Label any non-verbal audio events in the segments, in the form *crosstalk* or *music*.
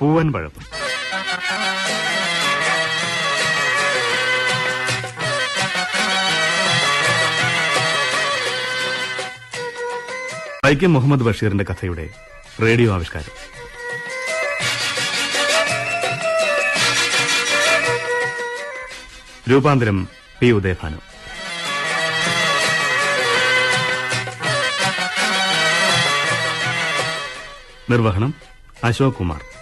പൂവൻ പഴം. വൈക്കം മുഹമ്മദ് ബഷീറിന്റെ കഥയുടെ റേഡിയോ ആവിഷ്കാരം. രൂപാന്തരം പി ഉദയഭാനു. നിർവഹണം അശോക് കുമാർ.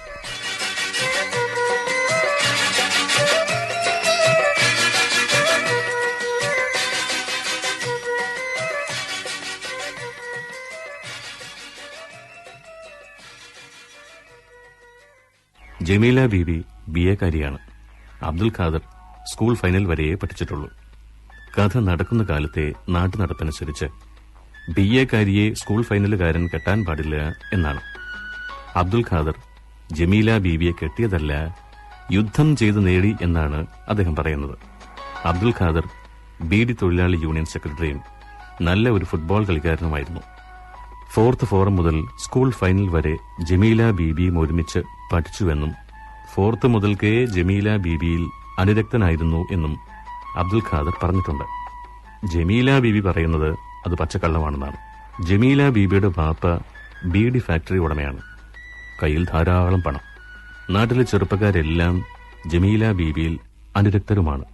ജമീല ബീബി ബി എക്കാരിയാണ് അബ്ദുൽ ഖാദർ സ്കൂൾ ഫൈനൽ വരെയേ പഠിച്ചിട്ടുള്ളൂ. കഥ നടക്കുന്ന കാലത്തെ നാട്ടു നടപ്പനുസരിച്ച് ബി എക്കാരിയെ സ്കൂൾ ഫൈനലുകാരൻ കെട്ടാൻ പാടില്ല എന്നാണ്. അബ്ദുൽ ഖാദർ ജമീല ബീബിയെ കെട്ടിയതല്ല യുദ്ധം ചെയ്ത് നേടി എന്നാണ് അദ്ദേഹം പറയുന്നത്. അബ്ദുൽ ഖാദർ ബീഡി തൊഴിലാളി യൂണിയൻ സെക്രട്ടറിയും നല്ല ഒരു ഫുട്ബോൾ കളിക്കാരനുമായിരുന്നു. ഫോർത്ത് ഫോറം മുതൽ സ്കൂൾ ഫൈനൽ വരെ ജമീല ബീബിയും ഒരുമിച്ച് പഠിച്ചുവെന്നും ഫോർത്ത് മുതൽക്കേ ജമീല ബീബിയിൽ അനുരക്തനായിരുന്നു എന്നും അബ്ദുൽ ഖാദർ പറഞ്ഞിട്ടുണ്ട്. ജമീല ബീബി പറയുന്നത് അത് പച്ചക്കള്ളമാണെന്നാണ്. ജമീല ബീബിയുടെ വാപ്പ ബീഡി ഫാക്ടറി ഉടമയാണ്. കയ്യിൽ ധാരാളം പണം. നാട്ടിലെ ചെറുപ്പക്കാരെല്ലാം ജമീല ബീബിയിൽ അനുരക്തരുമാണ്.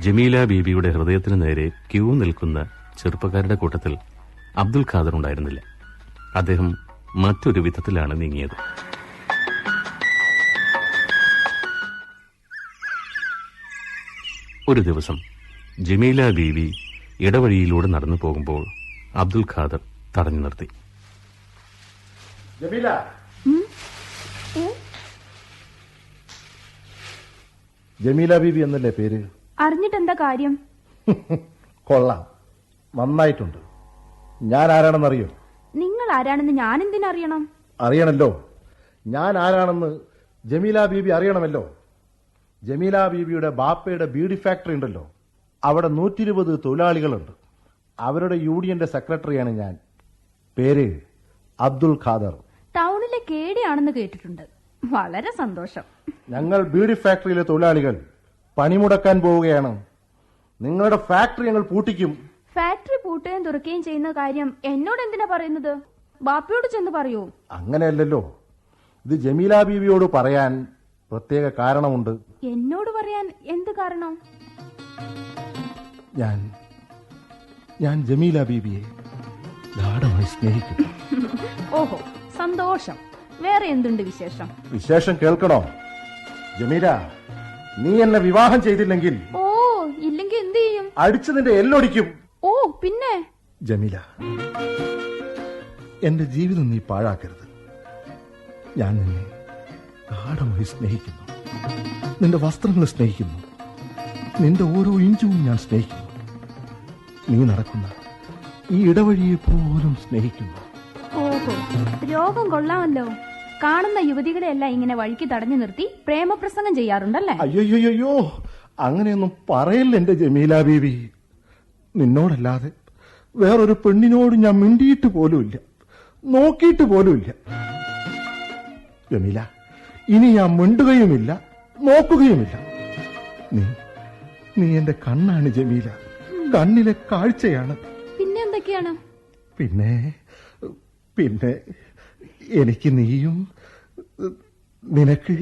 ജമീല ബീബിയുടെ ഹൃദയത്തിന് നേരെ ക്യൂ നിൽക്കുന്ന ചെറുപ്പക്കാരുടെ കൂട്ടത്തിൽ അബ്ദുൽ ഖാദർ ഉണ്ടായിരുന്നില്ല. അദ്ദേഹം മറ്റൊരു വിധത്തിലാണ് നീങ്ങിയത്. ഒരു ദിവസം ജമീല ബീവി ഇടവഴിയിലൂടെ നടന്നു പോകുമ്പോൾ അബ്ദുൽ ഖാദർ തടഞ്ഞു നിർത്തി. ജമീല. ജമീല ബീവി എന്നല്ലേ പേര്? അറിഞ്ഞിട്ടെന്താ കാര്യം? *laughs* കൊള്ളാം. നന്നായിട്ടുണ്ട്. ഞാൻ ആരാണെന്ന് അറിയോ നിങ്ങൾ ആരാണെന്ന് ഞാൻ എന്തിനറിയണം? അറിയണല്ലോ. ഞാൻ ആരാണെന്ന് ജമീല ബീബി അറിയണമല്ലോ. ജമീല ബീബിയുടെ ബാപ്പയുടെ ബ്യൂട്ടി ഫാക്ടറി ഉണ്ടല്ലോ. അവിടെ നൂറ്റി ഇരുപത് തൊഴിലാളികളുണ്ട്. അവരുടെ യൂണിയന്റെ സെക്രട്ടറിയാണ് ഞാൻ. പേര് അബ്ദുൽ ഖാദർ. ടൗണിലെ കേടിയാണെന്ന് കേട്ടിട്ടുണ്ട്. വളരെ സന്തോഷം. ഞങ്ങൾ ബ്യൂട്ടി ഫാക്ടറിയിലെ തൊഴിലാളികൾ. പണിമുടക്കാൻ പോവുകയാണ്. നിങ്ങളുടെ ഫാക്ടറി ഞങ്ങൾ പൂട്ടിക്കും. ഫാക്ടറി പൂട്ടുകയും തുറക്കുകയും ചെയ്യുന്ന കാര്യം എന്നോട് എന്തിനാ പറയുന്നത്? ബാപ്പയോട് ചെന്ന് പറയൂ. അങ്ങനെയല്ലല്ലോ. ഇത് ജമീല ബീവിയോട് പറയാൻ പ്രത്യേക കാരണമുണ്ട്. എന്നോട് പറയാൻ എന്ത് കാരണം? ഞാൻ ഞാൻ ജമീല ബീബിയെ ഗാഠമായി സ്നേഹിക്കുന്നു. *laughs* ഓഹോ സന്തോഷം. വേറെ എന്തുണ്ട് വിശേഷം? വിശേഷം കേൾക്കണോ? ജമീല നീ എന്നെ വിവാഹം ചെയ്തില്ലെങ്കിൽ ഓ ഇല്ലെങ്കിൽ എന്ത് ചെയ്യും? അടിച്ചു നിന്റെ എല്ലൊടിക്കും. ഓ പിന്നെ? ജമീല എന്റെ ജീവിതം നീ പാഴാക്കരുത്. ഞാൻ നിന്നെ ഗാഠമായി സ്നേഹിക്കുന്നു. നിന്റെ വസ്ത്രങ്ങൾ സ്നേഹിക്കുന്നു. നിന്റെ ഓരോ ഇഞ്ചും ഞാൻ സ്നേഹിക്കുന്നു. നീ നടക്കുന്ന ഈ ഇടവഴിയെ പോലും സ്നേഹിക്കുന്നു. ഓഹോ രോഗം കൊള്ളാമല്ലോ. കാണുന്ന യുവതികളെല്ലാം ഇങ്ങനെ വഴിക്ക് തടഞ്ഞു നിർത്തി പ്രേമപ്രസംഗം ചെയ്യാറുണ്ടല്ലേ? അയ്യോയ്യോയ്യോ അങ്ങനെയൊന്നും പറയല്ല എന്റെ ജമീല ബീവി. നിന്നോടല്ലാതെ വേറൊരു പെണ്ണിനോട് ഞാൻ മിണ്ടിയിട്ട് പോലുമില്ല. നോക്കിയിട്ട് പോലുമില്ല. ജമീല ഇനി ഞാൻ മിണ്ടുകയുമില്ല നോക്കുകയുമില്ല. നീ നീ എന്റെ കണ്ണാണ് ജമീല. കണ്ണിലെ കാഴ്ചയാണ്. പിന്നെ എന്തൊക്കെയാണ്? പിന്നെ പിന്നെ എനിക്ക് നീയും നിനക്ക്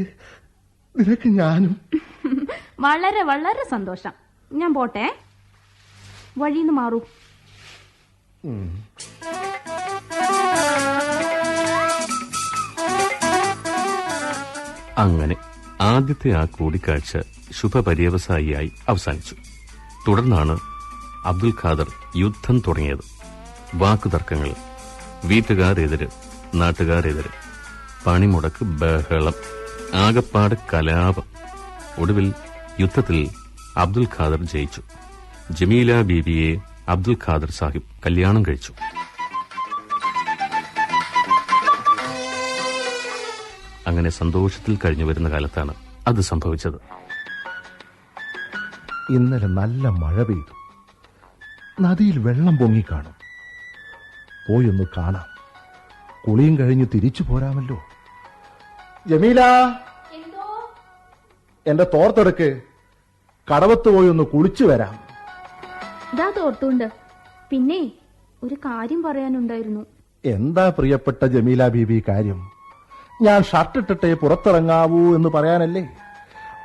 നിനക്ക് ഞാനും. വളരെ വളരെ സന്തോഷം. ഞാൻ പോട്ടെ. വഴിന്ന് മാറൂ. അങ്ങനെ ആദ്യത്തെ ആ കൂടിക്കാഴ്ച ശുഭപര്യവസായിയായി അവസാനിച്ചു. തുടർന്നാണ് അബ്ദുൽ ഖാദർ യുദ്ധം തുടങ്ങിയത്. വാക്കുതർക്കങ്ങൾ വീട്ടുകാരെതിര് നാട്ടുകാരെതിര് പണിമുടക്ക് ബഹളം ആകപ്പാട് കലാപം. ഒടുവിൽ യുദ്ധത്തിൽ അബ്ദുൽ ഖാദർ ജയിച്ചു. ജമീല ബീബിയെ അബ്ദുൽ ഖാദർ സാഹിബ് കല്യാണം കഴിച്ചു. അങ്ങനെ സന്തോഷത്തിൽ കഴിഞ്ഞു വരുന്ന കാലത്താണ് അത് സംഭവിച്ചത്. ഇന്നലെ നല്ല മഴ പെയ്തു. നദിയിൽ വെള്ളം പൊങ്ങി കാണും. പോയൊന്ന് കാണാം. കുളിയും കഴിഞ്ഞ് തിരിച്ചു പോരാമല്ലോ. ജമീല! എന്റെ തോർത്തെടുക്ക്. കടവത്ത് പോയി ഒന്ന് കുളിച്ചു വരാം. ഇതാ തോർത്തുണ്ട്. പിന്നെ ഒരു കാര്യം പറയാനുണ്ടായിരുന്നു. എന്താ പ്രിയപ്പെട്ട ജമീല ബീബി കാര്യം? ഞാൻ ഷർട്ടിട്ടിട്ടേ പുറത്തിറങ്ങാവൂ എന്ന് പറയാനല്ലേ?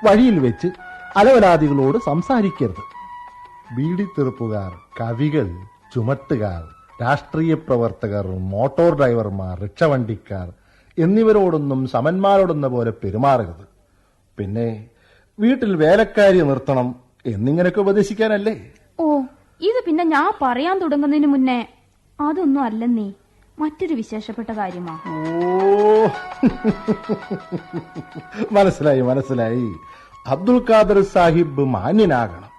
വഴിയിൽ വെച്ച് അലവലാദികളോട് സംസാരിക്കരുത്. ബീഡിത്തെറുപ്പുകാർ കവികൾ ചുമട്ടുകാർ രാഷ്ട്രീയ പ്രവർത്തകർ മോട്ടോർ ഡ്രൈവർമാർ റിക്ഷവണ്ടിക്കാർ എന്നിവരോടൊന്നും സമന്മാരോടൊന്ന പോലെ പെരുമാറരുത്. പിന്നെ വീട്ടിൽ വേലക്കാരി നിർത്തണം എന്നിങ്ങനെയൊക്കെ ഉപദേശിക്കാനല്ലേ? ഓ ഇത് പിന്നെ ഞാൻ പറയാൻ തുടങ്ങുന്നതിന് മുന്നേ അതൊന്നും അല്ലെന്നേ. മറ്റൊരു വിശേഷപ്പെട്ട കാര്യമാ. ഓ. *laughs* മനസ്സിലായി മനസ്സിലായി. അബ്ദുൽ ഖാദർ സാഹിബ് മാന്യനാകണം.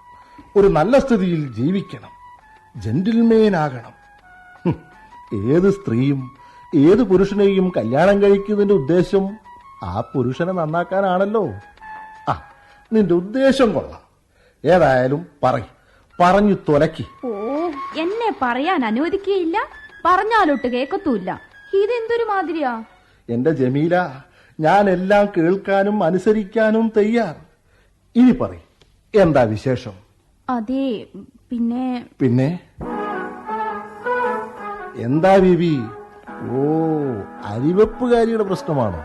ഒരു നല്ല സ്ഥിതിയിൽ ജീവിക്കണം. ഹും, ഏത് സ്ത്രീയും ഏത് പുരുഷനെയും കല്യാണം കഴിക്കുന്നതിന്റെ ഉദ്ദേശം ആ പുരുഷനെ നന്നാക്കാനാണല്ലോ. ആ നിന്റെ ഉദ്ദേശം കൊള്ളാം. ഏതായാലും പറ പറഞ്ഞു തുലക്കി. ഓ എന്നെ പറയാൻ അനുവദിക്കുകയില്ല? പറഞ്ഞാലൊട്ട് കേക്കത്തൂല്ല. ഇതെന്തൊരു മാതിരിയാ? എന്റെ ജമീല ഞാൻ എല്ലാം കേൾക്കാനും അനുസരിക്കാനും തയ്യാർ. ഇനി പറ എന്താ വിശേഷം? അതെ പിന്നെ പിന്നെ? എന്താ ബിബി? ഓ അരിവെപ്പുകാരിയുടെ പ്രശ്നമാണോ?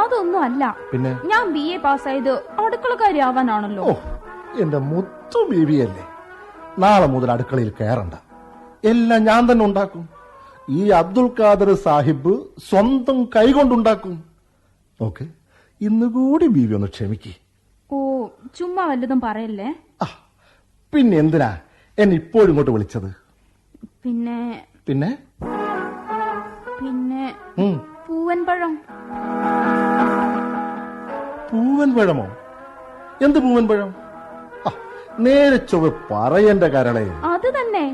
അതൊന്നും അല്ല. പിന്നെ? ഞാൻ ബി എ പാസ്സായത് അടുക്കളക്കാരി ആവാനാണല്ലോ. എന്റെ മുത്തു ബിബിയല്ലേ? നാളെ മുതൽ അടുക്കളയിൽ കയറണ്ട. എല്ലാം ഞാൻ തന്നെ ഉണ്ടാക്കും. ഈ അബ്ദുൽ ഖാദർ സാഹിബ് സ്വന്തം കൈകൊണ്ടുണ്ടാക്കും ഓക്കെ. ഇന്നുകൂടി ബീവി ഒന്ന് ക്ഷമിക്കേ. ഓ ചുമ്മാ വല്ലതും പറയല്ലേ? പിന്നെ എന്തിനാ എന്നെ ഇപ്പോഴും ഇങ്ങോട്ട് വിളിച്ചത്? പിന്നെ പിന്നെ? പിന്നെ പൂവൻപഴം. പൂവൻ പഴം പൂവൻ പഴമോ എന്ത് പൂവൻ പഴം ആ, നേരെ ചൊവ്വ പറയേണ്ട കരളെ. അത് തന്നെ.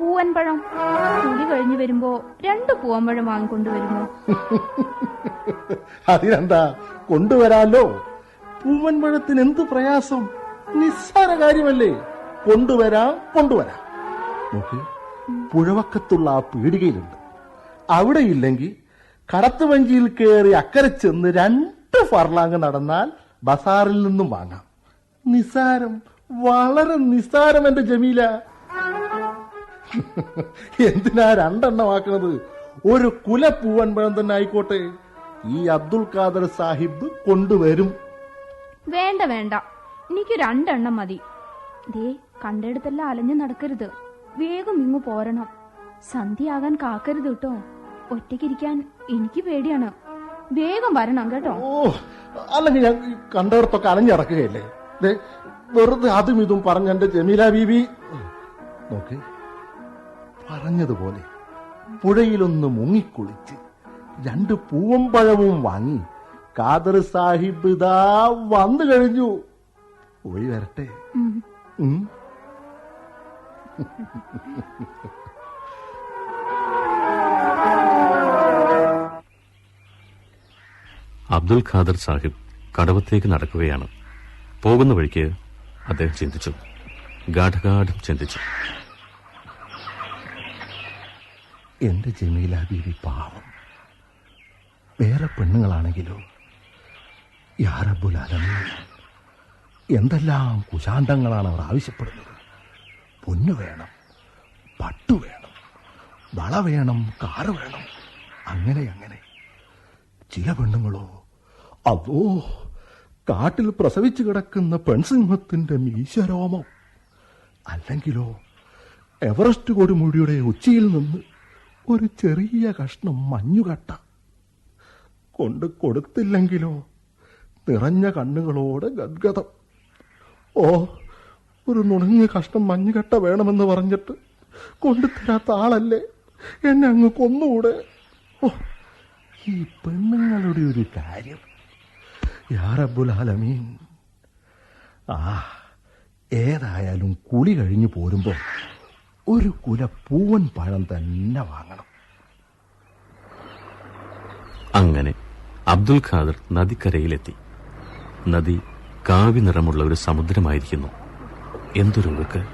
പൂവൻ കുടി കഴിഞ്ഞു വരുമ്പോ രണ്ട് പൂവൻപഴം വാങ്ങിക്കൊണ്ടുവരുമോ *laughs* അതിനെന്താ? കൊണ്ടുവരാലോ? പൂവൻപഴത്തിന് എന്ത് പ്രയാസം? നിസ്സാര കാര്യമല്ലേ? കൊണ്ടുവരാം കൊണ്ടുവരാം. പുഴവക്കത്തുള്ള ആ പീടികയിലുണ്ട്. അവിടെ ഇല്ലെങ്കിൽ കടത്തുവഞ്ചിയിൽ കയറി അക്കരെ ചെന്ന് രണ്ട് ഫർലാങ് നടന്നാൽ ബസാറിൽ നിന്നും വാങ്ങാം. നിസാരം വളരെ നിസാരം എന്റെ ജമീല. എന്തിനാ രണ്ടെണ്ണമാക്കണത്? ഒരു കുല പൂവൻ പഴം തന്നെ ആയിക്കോട്ടെ. ഈ അബ്ദുൽ ഖാദർ സാഹിബ് കൊണ്ടുവരും. വേണ്ട വേണ്ട. എനിക്ക് രണ്ടെണ്ണം മതി. ദേ കണ്ടെടുത്തെല്ലാം അലഞ്ഞു നടക്കരുത്. വേഗം ഇങ്ങു പോരണം. സന്ധ്യയാകാൻ കാക്കരുത് കേട്ടോ. ഒറ്റയ്ക്കിരിക്കാൻ എനിക്ക് പേടിയാണ്. വേഗം വരണം കേട്ടോ. ഓ അല്ലെങ്കിൽ ഞാൻ അലഞ്ഞിടക്കുകയല്ലേ ദേ, വെറുതെ അതും ഇതും പറഞ്ഞ എന്റെ ജമീല ബീബി നോക്ക്. പറഞ്ഞതുപോലെ പുഴയിലൊന്ന് മുങ്ങിക്കുളിച്ച് രണ്ട് പൂവും പഴവും വാങ്ങി ഖാദർ സാഹിബ് ഇതാ വന്നു കഴിഞ്ഞു. പോയി വരട്ടെ. അബ്ദുൽ ഖാദർ സാഹിബ് കടവത്തേക്ക് നടക്കുകയാണ്. പോകുന്ന വഴിക്ക് അദ്ദേഹം ചിന്തിച്ചു. ഗാഠഗാഠം ചിന്തിച്ചു. എന്റെ ജമീല ബീവി പാവം. വേറെ പെണ്ണുങ്ങളാണെങ്കിലോ? യാറബുൽ അലമീൻ എന്തെല്ലാം കുശാന്തങ്ങളാണ് അവർ ആവശ്യപ്പെടുന്നത്. പൊന്നു വേണം പട്ടു വേണം വള വേണം കാറ് വേണം. അങ്ങനെ അങ്ങനെ. ചില പെണ്ണുങ്ങളോ അതോ കാട്ടിൽ പ്രസവിച്ചു കിടക്കുന്ന പെൺസിംഹത്തിന്റെ മീശരോമം. അല്ലെങ്കിലോ എവറസ്റ്റ് കൊടുമുടിയുടെ ഉച്ചിയിൽ നിന്ന് ഒരു ചെറിയ കഷ്ണം മഞ്ഞുകട്ട കൊണ്ട് കൊടുത്തില്ലെങ്കിലോ? നിറഞ്ഞ കണ്ണുകളോട് ഗദ്ഗതം. ഓ ഒരു നുണഞ്ഞ കഷ്ണം മഞ്ഞുകട്ട വേണമെന്ന് പറഞ്ഞിട്ട് കൊണ്ടുതരാത്ത ആളല്ലേ? എന്നെ അങ്ങ് കൊന്നുകൂടെ ഓ ഈ പെണ്ണുങ്ങളുടെ ഒരു കാര്യം. യാ റബ്ബുൽ ആലമീൻ. ആ ഏതായാലും കുളി കഴിഞ്ഞു പോരുമ്പോ ഒരു കുല പൂവൻ പഴം തന്നെ വാങ്ങണം. അങ്ങനെ അബ്ദുൽ ഖാദർ നദിക്കരയിലെത്തി. നദി കാവി നിറമുള്ള ഒരു സമുദ്രമായിരിക്കുന്നു. എന്തൊരു വൃക്ക്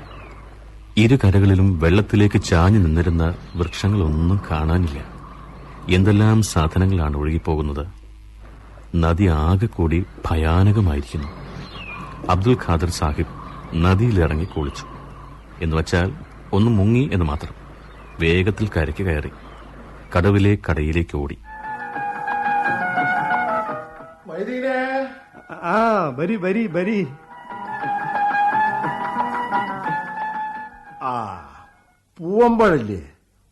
ഇരു കരകളിലും വെള്ളത്തിലേക്ക് ചാഞ്ഞു നിന്നിരുന്ന വൃക്ഷങ്ങളൊന്നും കാണാനില്ല. എന്തെല്ലാം സാധനങ്ങളാണ് ഒഴുകിപ്പോകുന്നത്. നദി ആകെ കൂടി ഭയാനകമായിരിക്കുന്നു. അബ്ദുൽ ഖാദർ സാഹിബ് നദിയിലിറങ്ങി കുളിച്ചു. എന്നുവച്ചാൽ ഒന്ന് മുങ്ങി എന്ന് മാത്രം. വേഗത്തിൽ കരയ്ക്ക് കയറി. കടവിലെ കടയിലേക്ക് ഓടി. ആ ആ പൂവമ്പഴല്ലേ?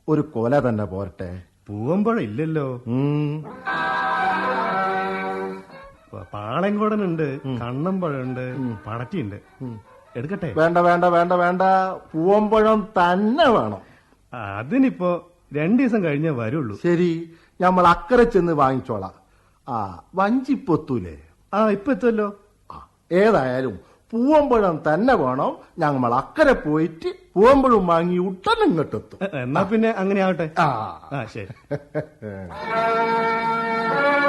ഒരു കൊല തന്നെ പോരട്ടെ. പൂവമ്പഴം ഇല്ലല്ലോ ഉം, കണ്ണമ്പഴുണ്ട് കണ്ണമ്പഴമുണ്ട് പടറ്റിയുണ്ട്. എടുക്കട്ടെ? വേണ്ട വേണ്ട വേണ്ട വേണ്ട. പൂവമ്പഴം തന്നെ വേണം. അതിനിപ്പോ രണ്ടു ദിവസം കഴിഞ്ഞേ വരുള്ളൂ. ശരി നമ്മൾ അക്കരെ ചെന്ന് വാങ്ങിച്ചോളാം. ആ വഞ്ചിപ്പൊത്തൂലേ? ആ ഇപ്പൊ എത്തുമല്ലോ ആ, ഏതായാലും പൂവമ്പഴം തന്നെ വേണം. ഞങ്ങൾ അക്കരെ പോയിട്ട് പൂവമ്പഴം വാങ്ങി ഉടനെ ഇങ്ങോട്ടെത്തും എന്നാ പിന്നെ അങ്ങനെ ആവട്ടെ. ആ ശരി. *laughs*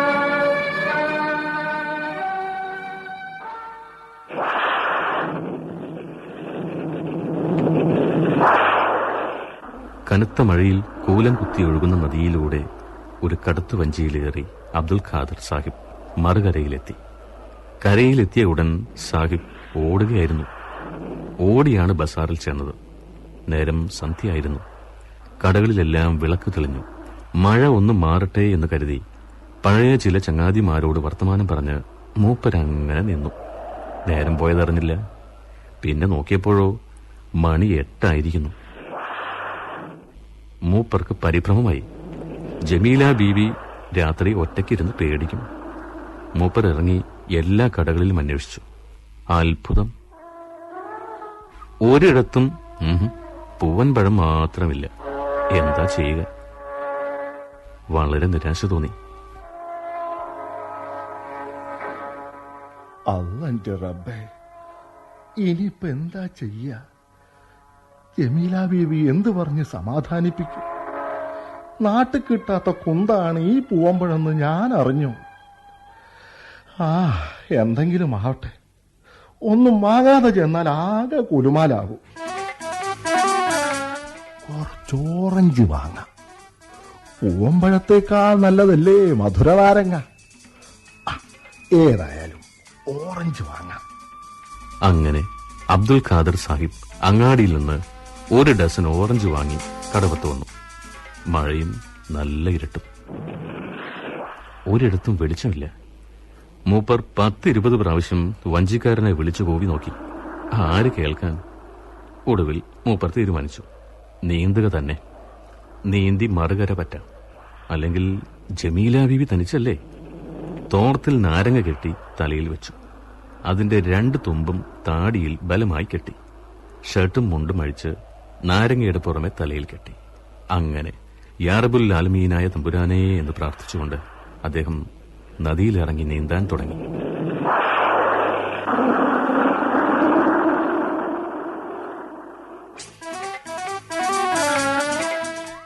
കനത്ത മഴയിൽ കൂലം കുത്തി ഒഴുകുന്ന നദിയിലൂടെ ഒരു കടുത്ത വഞ്ചിയിലേറി അബ്ദുൽ ഖാദർ സാഹിബ് മറുകരയിലെത്തി. കരയിലെത്തിയ ഉടൻ സാഹിബ് ഓടുകയായിരുന്നു. ഓടിയാണ് ബസാറിൽ ചെന്നത്. നേരം സന്ധ്യയായിരുന്നു. കടകളിലെല്ലാം വിളക്ക് തെളിഞ്ഞു. മഴ ഒന്ന് മാറട്ടെ എന്ന് കരുതി പഴയ ചില ചങ്ങാതിമാരോട് വർത്തമാനം പറഞ്ഞ് മൂപ്പരങ്ങനെ നിന്നു. നേരം പോയതറിഞ്ഞില്ല. പിന്നെ നോക്കിയപ്പോഴോ മണി എട്ടായിരിക്കുന്നു. മൂപ്പർക്ക് പരിഭ്രമമായി. ജമീല ബീവി രാത്രി ഒറ്റയ്ക്കിരുന്ന് പേടിക്കും. മൂപ്പർ ഇറങ്ങി എല്ലാ കടകളിലും അന്വേഷിച്ചു. അത്ഭുതം. ഒരിടത്തും പൂവൻ പഴം മാത്രമില്ല. എന്താ ചെയ്യുക? വളരെ നിരാശ തോന്നി. അല്ല റബ്ബേ ഇനിയിപ്പോ എന്താ ചെയ്യ? ജമീല ബീവി എന്തു പറഞ്ഞ് സമാധാനിപ്പിക്കും? നാട്ടിൽ കിട്ടാത്ത കുന്താണ് ഈ പൂവമ്പഴെന്ന് ഞാൻ അറിഞ്ഞു. ആ എന്തെങ്കിലും ആവട്ടെ. ഒന്നും ആകാതെ ചെന്നാൽ ആകെ കുലുമാലാകും. കുറച്ചോറഞ്ച് വാങ്ങാം പൂവമ്പഴത്തേക്കാൾ നല്ലതല്ലേ മധുരനാരങ്ങ ആ, ഏതായാലും ഓറഞ്ച് വാങ്ങാം അങ്ങനെ അബ്ദുൽ ഖാദർ സാഹിബ് അങ്ങാടിയിൽ നിന്ന് ഒരു ഡസൻ ഓറഞ്ച് വാങ്ങി കടവത്ത് വന്നു. മഴയും നല്ല ഇരട്ടും. ഒരിടത്തും വെളിച്ചമില്ല. മൂപ്പർ പത്തിരുപത് പ്രാവശ്യം വഞ്ചിക്കാരനെ വിളിച്ചു കൂവി നോക്കി. ആര് കേൾക്കാൻ? ഒടുവിൽ മൂപ്പർ തീരുമാനിച്ചു. നീന്തുക തന്നെ. നീന്തി മറുകര പറ്റാം. അല്ലെങ്കിൽ ജമീലാ ബീവി തനിച്ചല്ലേ? തോർത്തിൽ നാരങ്ങ കെട്ടി തലയിൽ വെച്ചു. അതിന്റെ രണ്ട് തുമ്പും താടിയിൽ ബലമായി കെട്ടി. ഷർട്ടും മുണ്ടും അഴിച്ച് നാരങ്ങയുടെ പുറമെ തലയിൽ കെട്ടി. അങ്ങനെ യാറബുൽ ആലമീനായ തമ്പുരാനേ എന്ന് പ്രാർത്ഥിച്ചുകൊണ്ട് അദ്ദേഹം നദിയിലിറങ്ങി നീന്താൻ തുടങ്ങി.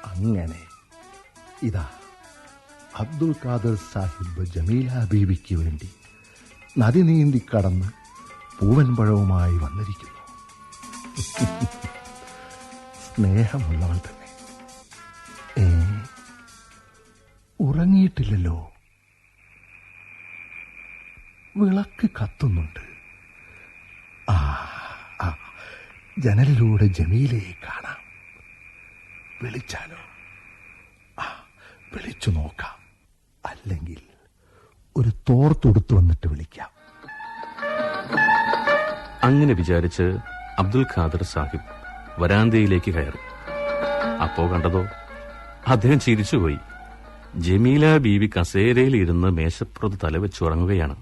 അങ്ങനെ ഇതാ അബ്ദുൽ ഖാദർ സാഹിബ് ജമീല ബീവിക്ക് വേണ്ടി നദി നീന്തി കടന്ന് പൂവൻപഴവുമായി വന്നിരിക്കുന്നു. *laughs* സ്നേഹമുള്ളവൾ തന്നെ. ഏ ഉറങ്ങിയിട്ടില്ലല്ലോ. വിളക്ക് കത്തുന്നുണ്ട്. ആ ആ ജനലിലൂടെ ജമീലയെ കാണാം. വിളിച്ചാലോ? ആ വിളിച്ചു നോക്കാം. അല്ലെങ്കിൽ ഒരു തോർത്തൊടുത്തു വന്നിട്ട് വിളിക്കാം. അങ്ങനെ വിചാരിച്ച് അബ്ദുൽ ഖാദർ സാഹിബ് വരാന്തയിലേക്ക് കയറി. അപ്പോ കണ്ടതോ? അദ്ദേഹം ചിരിച്ചുപോയി. ജമീല ബീവി കസേരയിൽ ഇരുന്ന് മേശപ്പുറത്ത് തലവെച്ചുറങ്ങുകയാണ്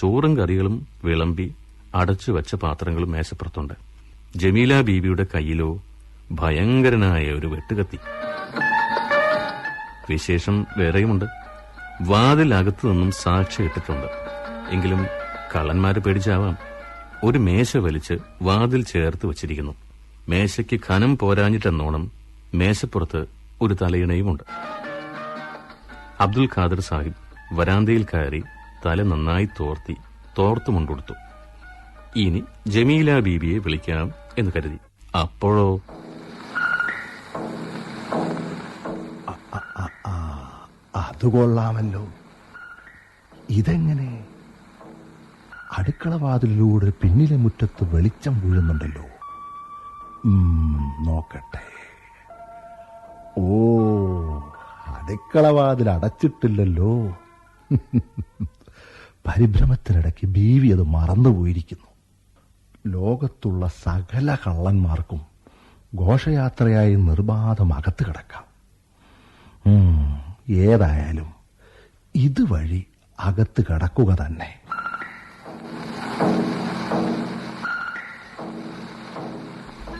ചോറും കറികളും വിളമ്പി അടച്ചു വച്ച പാത്രങ്ങളും മേശപ്പുറത്തുണ്ട്. ജമീല ബീവിയുടെ കയ്യിലോ ഭയങ്കരനായ ഒരു വെട്ടുകത്തി. വിശേഷം വേറെയുമുണ്ട്. വാതിലകത്തു നിന്നും സാക്ഷി ഇട്ടിട്ടുണ്ട്. എങ്കിലും കള്ളന്മാരെ പേടിച്ചാവാം. ഒരു മേശ വലിച്ച് വാതിൽ ചേർത്ത് വച്ചിരിക്കുന്നു. മേശയ്ക്ക് ഖനം പോരാഞ്ഞിട്ടെന്നോണം മേശപ്പുറത്ത് ഒരു തലയിണയുമുണ്ട്. അബ്ദുൽ ഖാദർ സാഹിബ് വരാന്തയിൽ കയറി തല നന്നായി തോർത്തി തോർത്തു മുണ്ടുകൊടുത്തു ഇനി ജമീല ബീബിയെ വിളിക്കാം എന്ന് കരുതി. അപ്പോഴോ? അത് കൊള്ളാമല്ലോ. ഇതെങ്ങനെ? അടുക്കള വാതിലിലൂടെ പിന്നിലെ മുറ്റത്ത് വെളിച്ചം വീഴുന്നുണ്ടല്ലോ. നോക്കട്ടെ. ഓ അടുക്കളവാതിൽ അടച്ചിട്ടില്ലല്ലോ. *laughs* പരിഭ്രമത്തിനിടയ്ക്ക് ബീവി അത് മറന്നുപോയിരിക്കുന്നു. ലോകത്തുള്ള സകല കള്ളന്മാർക്കും ഘോഷയാത്രയായി നിർബാധം അകത്ത് കിടക്കാം. ഏതായാലും ഇതുവഴി അകത്ത് കിടക്കുക തന്നെ.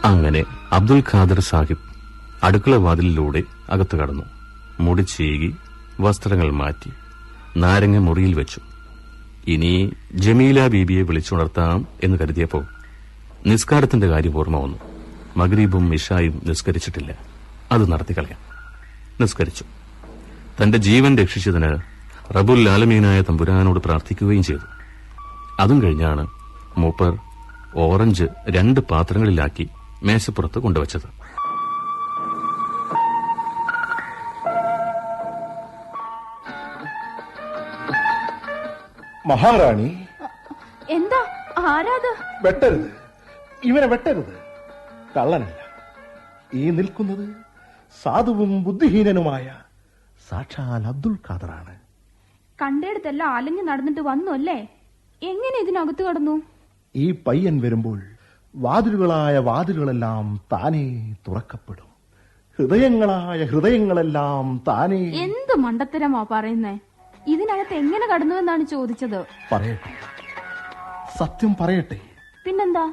അങ്ങനെ അബ്ദുൽ ഖാദർ സാഹിബ് അടുക്കള വാതിലിലൂടെ അകത്തു കടന്നു. മുടി ചീകി വസ്ത്രങ്ങൾ മാറ്റി നാരങ്ങ മുറിയിൽ വെച്ചു. ഇനി ജമീല ബീബിയെ വിളിച്ചുണർത്താം എന്ന് കരുതിയപ്പോൾ നിസ്കാരത്തിന്റെ കാര്യം ഓർമ്മ വന്നു. മഗ്രീബും ഇഷായും നിസ്കരിച്ചിട്ടില്ല. അത് നടത്തി കളയാം. നിസ്കരിച്ചു. തന്റെ ജീവൻ രക്ഷിച്ചതിന് റബുൽ ആലമീനായ തമ്പുരാനോട് പ്രാർത്ഥിക്കുകയും ചെയ്തു. അതും കഴിഞ്ഞാണ് മൂപ്പർ ഓറഞ്ച് രണ്ട് പാത്രങ്ങളിലാക്കി മേശപ്പുറത്ത് കൊണ്ടുവച്ചത്. മഹാറാണി. എന്താ? ആരാത്? വെട്ടരുത്. ഇവനെ വെട്ടരുത്. കള്ളനല്ല. ഈ നിൽക്കുന്നത് സാധുവും ബുദ്ധിഹീനനുമായ സാക്ഷാൽ അബ്ദുൾ ഖാദറാണ്. കണ്ടെടുത്തെല്ലാം അലഞ്ഞു നടന്നിട്ട് വന്നു അല്ലേ? എങ്ങനെ ഇതിനകത്ത് കടന്നു? ഈ പയ്യൻ വരുമ്പോൾ വാതിലുകളായ വാതിലുകളെല്ലാം താനേ തുറക്കപ്പെടും. ഹൃദയങ്ങളായ ഹൃദയങ്ങളെല്ലാം താനേ എന്ത് മണ്ടത്തരമാ പറയുന്നേ? ഇതിനകത്ത് എങ്ങനെ കടന്നു എന്നാണ് ചോദിച്ചത്? പറയട്ടെ. സത്യം പറയട്ടെ. പിന്നെന്താ?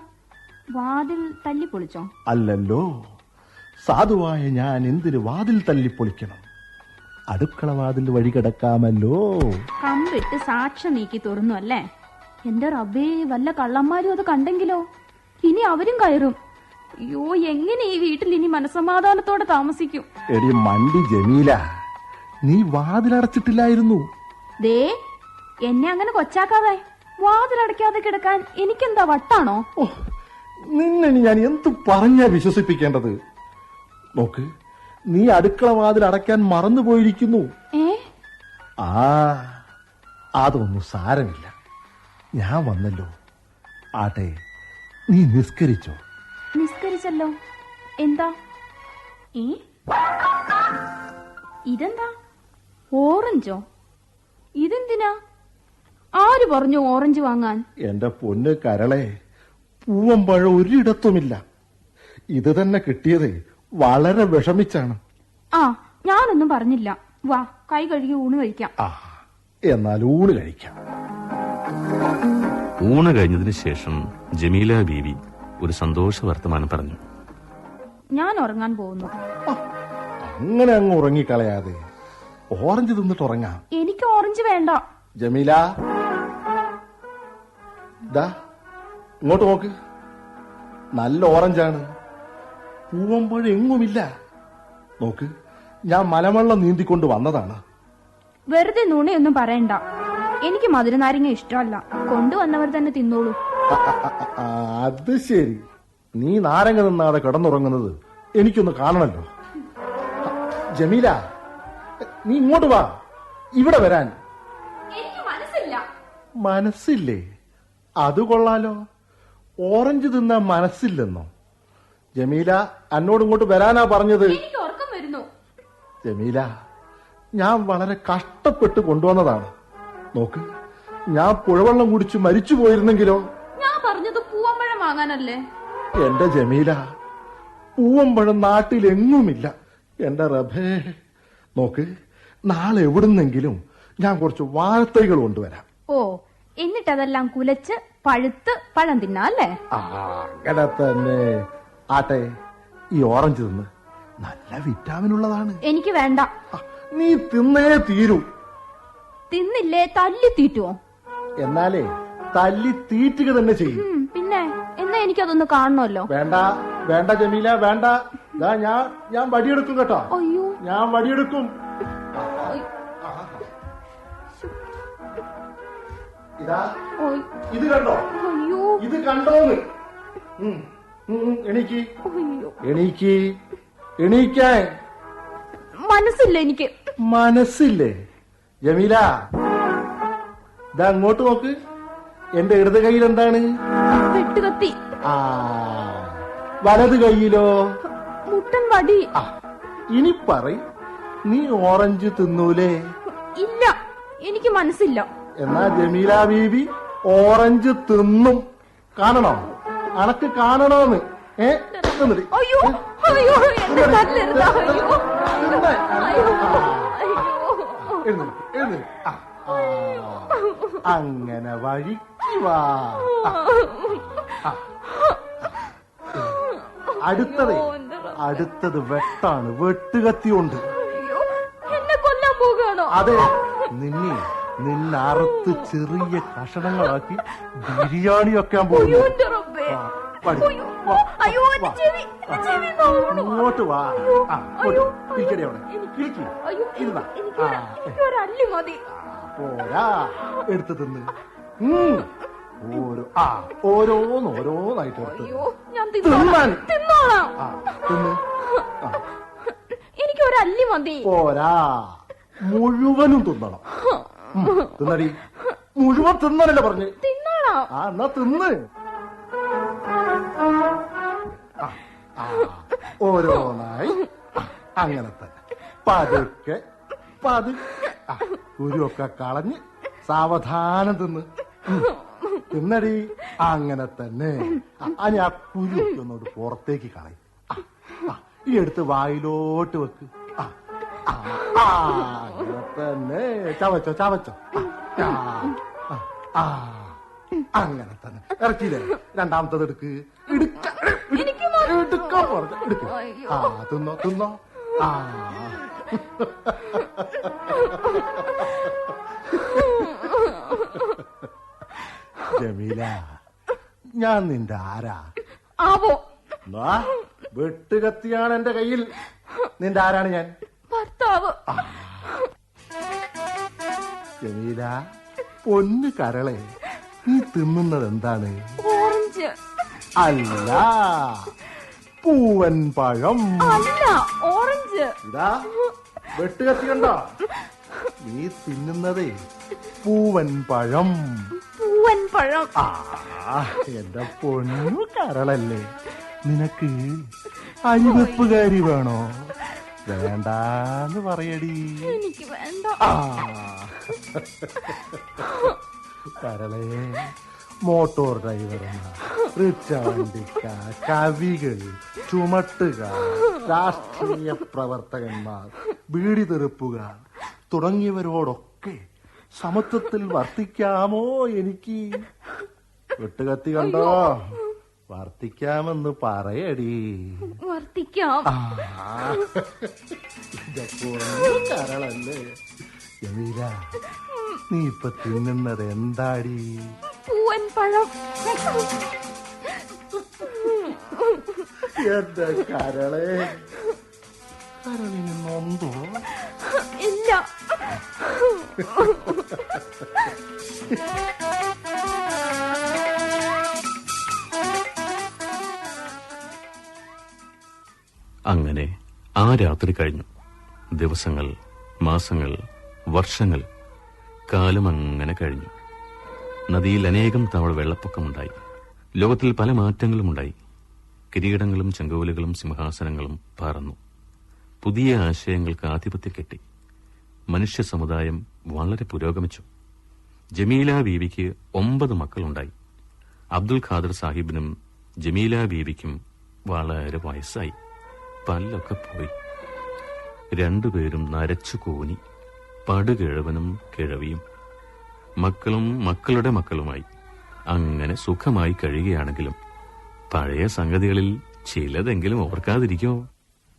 വാതിൽ തല്ലി പൊളിച്ചോ അല്ലല്ലോ. സാധുവായ ഞാൻ എന്തിന് വാതിൽ തല്ലി പൊളിക്കണം അടുക്കള വാതിൽ വഴി കിടക്കാമല്ലോ. കമ്പിട്ട് സാക്ഷ്യം നീക്കി തുറന്നു അല്ലേ? എന്റെ റബ്ബേ വല്ല കള്ളന്മാരും അത് കണ്ടെങ്കിലോ? ഇനി അവരും കയറും. അയ്യോ എങ്ങനെ ഈ വീട്ടിൽ ഇനി മനസമാധാനത്തോടെ താമസിക്കും? എടി മണ്ടി ജമീല നീ വാതിലടച്ചിട്ടില്ലായിരുന്നു. ദേ എന്നെ അങ്ങനെ കൊച്ചാക്കാതെ വാതിലടയ്ക്കാതെ കിടക്കാൻ എനിക്കെന്താ വട്ടാണോ? നിന്നെ ഞാൻ എന്ത് പറഞ്ഞാ വിശ്വസിപ്പിക്കേണ്ടത്? നോക്ക് നീ അടുക്കള വാതിൽ അടയ്ക്കാൻ മറന്നുപോയിരിക്കുന്നു. പോയിരിക്കുന്നു ആ അതൊന്നും സാരമില്ല. ഞാൻ വന്നല്ലോ. ആട്ടെ നീ നിസ്കരിച്ചോ? നിസ്കരിച്ചല്ലോ. എന്താ? ഏ? ഇതെന്താ? ഓറഞ്ചോ? ഇതെന്തിനാ? ആര് പറഞ്ഞു ഓറഞ്ച് വാങ്ങാൻ? എന്റെ പൊന്ന് കരളെ പൂവമ്പഴം ഒരിടത്തുമില്ല. ഇത് തന്നെ കിട്ടിയത് വളരെ വിഷമിച്ചാണ്. ആ ഞാനൊന്നും പറഞ്ഞില്ല. വാ കൈ കഴുകി ഊണ് കഴിക്കാം. ആ എന്നാൽ ഊണ് കഴിക്കാം. ഊണ് കഴിഞ്ഞതിന് ശേഷം ജമീല ബീവി ഒരു സന്തോഷ വർത്തമാനം പറഞ്ഞു. ഞാൻ ഉറങ്ങാൻ പോകുന്നു. അങ്ങനെ അങ്ങ് ഉറങ്ങിക്കളയാതെ ഓറഞ്ച് തിന്നിട്ട് ഉറങ്ങാം? എനിക്ക് ഓറഞ്ച് വേണ്ട. ജമീല. ദാ ഇങ്ങോട്ട് നോക്ക്. നല്ല ഓറഞ്ചാണ്. പൂവമ്പഴം എങ്ങുമില്ല. നോക്ക് ഞാൻ മലവെള്ളം നീന്തിക്കൊണ്ട് വന്നതാണ്. വെറുതെ നുണയൊന്നും പറയണ്ട. എനിക്ക് മധുരനാരങ്ങ ഇഷ്ടമല്ല. കൊണ്ടുവന്നവർ തന്നെ തിന്നോളൂ. അത് ശരി. നീ നാരങ്ങ നിന്നാതെ കിടന്നുറങ്ങുന്നത് എനിക്കൊന്ന് കാണണല്ലോ. ജമീല നീ ഇങ്ങോട്ട് വാ. ഇവിടെ വരാൻ. എനിക്ക് മനസ്സില്ല. മനസ്സില്ലേ? അത് കൊള്ളാലോ. ഓറഞ്ച് തിന്നാൻ മനസ്സില്ലെന്നോ. ജമീല എന്നോട് ഇങ്ങോട്ട് വരാനാ പറഞ്ഞത്. എനിക്ക് ഉറക്കം വരുന്നു. ജമീല ഞാൻ വളരെ കഷ്ടപ്പെട്ട് കൊണ്ടുവന്നതാണ്. നോക്ക്. ഞാൻ പുഴവെള്ളം കുടിച്ച് മരിച്ചു പോയിരുന്നെങ്കിലോ? ഞാൻ പറഞ്ഞത് പൂവമ്പഴം വാങ്ങാനല്ലേ? എന്റെ ജമീല പൂവമ്പഴം നാട്ടിലെങ്ങുമില്ല. എന്റെ റബേ നോക്ക്. നാളെ എവിടുന്നെങ്കിലും ഞാൻ കുറച്ച് വാഴത്തൈകൾ കൊണ്ടുവരാം. ഓ എന്നിട്ടതെല്ലാം കുലച്ച് പഴുത്ത് പഴം തിന്നാല്ലേ അങ്ങനെ തന്നെ. ആട്ടെ ഈ ഓറഞ്ച് തിന്ന്. നല്ല വിറ്റാമിൻ ഉള്ളതാണ്. എനിക്ക് വേണ്ട. നീ തിന്നേ തീരൂ. തിന്നില്ലേ തല്ലി തീറ്റുവോ? എന്നാലേ തല്ലി തീറ്റുക തന്നെ ചെയ്യും. ഉം, പിന്നെ എന്നാ എനിക്കതൊന്ന് കാണണമല്ലോ? വേണ്ട വേണ്ട ജമീല വേണ്ട. ദാ ഞാൻ ഞാൻ വടിയെടുക്കും കേട്ടോ. അയ്യോ. ഞാൻ വടിയെടുക്കും. ഇതാ ഓയ്, ഇത് കണ്ടോ? അയ്യോ. ഇത് കണ്ടോന്ന്. ഉം, ഉം, ഉം, എണീക്ക്. അയ്യോ. എണീക്ക്. എണീക്കാൻ. മനസ്സില്ല എനിക്ക്? മനസ്സില്ലേ? ജമീല ഇതാ അങ്ങോട്ട് നോക്ക്. എന്റെ ഇടത് കയ്യിൽ എന്താണ്? വെട്ടുകത്തി ആ വലത് കയ്യിലോ? മുട്ടൻ വടി. ആ ഇനി പറ നീ ഓറഞ്ച് തിന്നൂലേ? ഇല്ല എനിക്ക് മനസ്സില്ല. എന്നാ ജമീല ബീബി ഓറഞ്ച് തിന്നും. കാണണോ? അനക്ക് കാണണോന്ന് ഏ. അയ്യോ അയ്യോ എന്റെ അയ്യോ അയ്യോ. അങ്ങനെ വഴിക്ക് വാ ആ, ആ. അടുത്തത് അടുത്തത് വെട്ടാണ്. വെട്ടുകത്തി ഉണ്ട് എന്നെ കൊല്ലാൻ പോകുകയാണോ? അതെ നിന്നെ നിന്നറുത്ത് ചെറിയ കഷണങ്ങളാക്കി ബിരിയാണി വെക്കാൻ പോകുന്നു. പഠിക്കും. അയ്യോ. ചെവി ചെവി ഇങ്ങോട്ട് വാ. അയ്യോ. ഇരിക്കടി അവിടെ. ഇരിക്ക്. ഇരുന്നാ. മതി. പോരാ. എടുത്തു തിന്ന്. ഓരോ ആ ഓരോന്ന് ഓരോന്നായിട്ട് എടുത്ത് തിന്നാൻ. തിന്നോളാം. തിന്ന്. എനിക്ക് ഒരു അല്ലി മതി. പോരാ. മുഴുവനും തിന്നണം. തിന്നടി. മുഴുവൻ തിന്നണല്ലേ പറഞ്ഞു. തിന്നോളാം. ആ എന്നാ തിന്ന്. ഓരോന്നായി. അങ്ങനെ തന്നെ പതുക്കെ പതുക്കെ. കുരുവൊക്കെ കളഞ്ഞ് സാവധാനം തിന്ന്. തിന്നടി. അങ്ങനെ തന്നെ. അനി ആ കുരുവൊക്കെ ഒന്നോട് പുറത്തേക്ക് കളയും. ഈ എടുത്ത് വായിലോട്ട് വെക്ക്. അങ്ങനെ തന്നെ. ചവച്ചോ ചവച്ചോ. അങ്ങനെ തന്നെ. ഇറക്കിയില്ലേ രണ്ടാമത്തത് എടുക്ക്. ഇടുക്ക എടുക്കാൻ പറഞ്ഞു എടുക്ക്. ആ തിന്നോ തിന്നോ. ആ. ജമീല ഞാൻ നിന്റെ ആരാ? ആവോ. വാ വെട്ടുകത്തിയാണ് എന്റെ കയ്യിൽ. നിന്റെ ആരാണ് ഞാൻ? ഭർത്താവ്. ജമീല പൊന്നു കരളെ നീ തിന്നുന്നത് എന്താണ്? ഓറഞ്ച്. അല്ല. പൂവൻ പഴം. അല്ല ഓറഞ്ച്. ഇതാ വെട്ടുകത്തി കണ്ടോ? നീ തിന്നുന്നതേ പൂവൻ പഴം. പൂവൻ പഴം. ആ എന്റെ പൊന്നു കരളല്ലേ. നിനക്ക് അഴിവെപ്പുകാരി വേണോ? വേണ്ടാന്ന് പറയടി. എനിക്ക് വേണ്ട. ആ. കരളെ മോട്ടോർ ഡ്രൈവർമാർ റിക്ഷ വണ്ടിക്കാർ കവികൾ ചുമട്ടുകാർ രാഷ്ട്രീയ പ്രവർത്തകന്മാർ ബീഡി തെറുപ്പുകാർ തുടങ്ങിയവരോടൊക്കെ സമത്വത്തിൽ വർത്തിക്കാമോ എനിക്ക്? വെട്ടുകത്തി കണ്ടോ? വർത്തിക്കാമെന്ന് പറയടി. വർത്തിക്കാം. കരളല്ലേ? ജമീല നീ ഇപ്പൊ തിന്നുന്നത് എന്താടി? പൂവൻ പഴം. എന്താ കരളെ? കരളിന് നൊന്തോ. ഇല്ല. അങ്ങനെ ആ രാത്രി കഴിഞ്ഞു. ദിവസങ്ങൾ മാസങ്ങൾ വർഷങ്ങൾ കാലം അങ്ങനെ കഴിഞ്ഞു. നദിയിൽ അനേകം തവണ വെള്ളപ്പൊക്കമുണ്ടായി. ലോകത്തിൽ പല മാറ്റങ്ങളും ഉണ്ടായി കിരീടങ്ങളും ചെങ്കോലുകളും സിംഹാസനങ്ങളും പറന്നു. പുതിയ ആശയങ്ങൾക്ക് ആധിപത്യം കെട്ടി. മനുഷ്യ സമുദായം വളരെ പുരോഗമിച്ചു. ജമീല ബീവിക്ക് ഒമ്പത് മക്കളുണ്ടായി. അബ്ദുൽ ഖാദർ സാഹിബിനും ജമീല ബീവിക്കും വളരെ വയസ്സായി. പല്ലൊക്കെ പോയി. രണ്ടുപേരും നരച്ചു കൂനി പടുകിഴവനും കിഴവിയും. മക്കളും മക്കളുടെ മക്കളുമായി അങ്ങനെ സുഖമായി കഴിയുകയാണെങ്കിലും പഴയ സംഗതികളിൽ ചിലതെങ്കിലും ഓർക്കാതിരിക്കോ?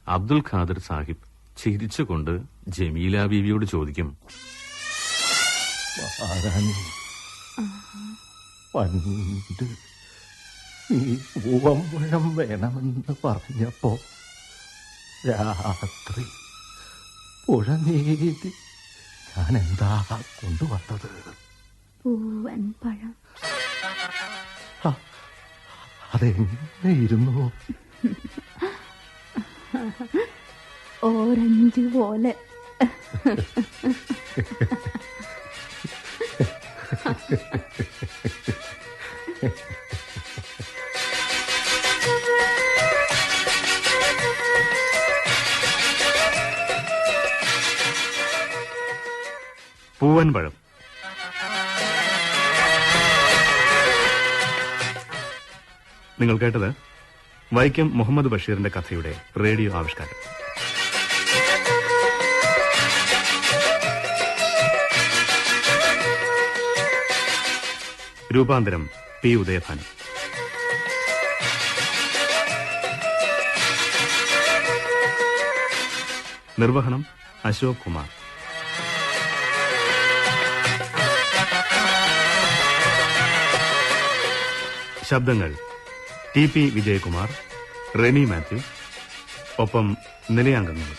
അബ്ദുൽ ഖാദർ സാഹിബ് ചിരിച്ചുകൊണ്ട് ജമീല ബീവിയോട് ചോദിക്കും. വേണമെന്ന് പറഞ്ഞപ്പോ രാത്രി പുഴ നീതി ഞാൻ എന്താ കൊണ്ടുവന്നത്? പൂവൻ പഴം. അതെങ്ങനെ ഇരുന്നു ഓറഞ്ച് പോലെ. *laughs* പൂവൻപഴം. നിങ്ങൾ കേട്ടത് വൈക്കം മുഹമ്മദ് ബഷീറിന്റെ കഥയുടെ റേഡിയോ ആവിഷ്കാരം. രൂപാന്തരം പി ഉദയഭാനൻ നിർവഹണം അശോക് കുമാർ. ശബ്ദങ്ങൾ. ടി പി വിജയകുമാർ റെനി മാത്യു ഒപ്പം നിലയാംഗങ്ങൾ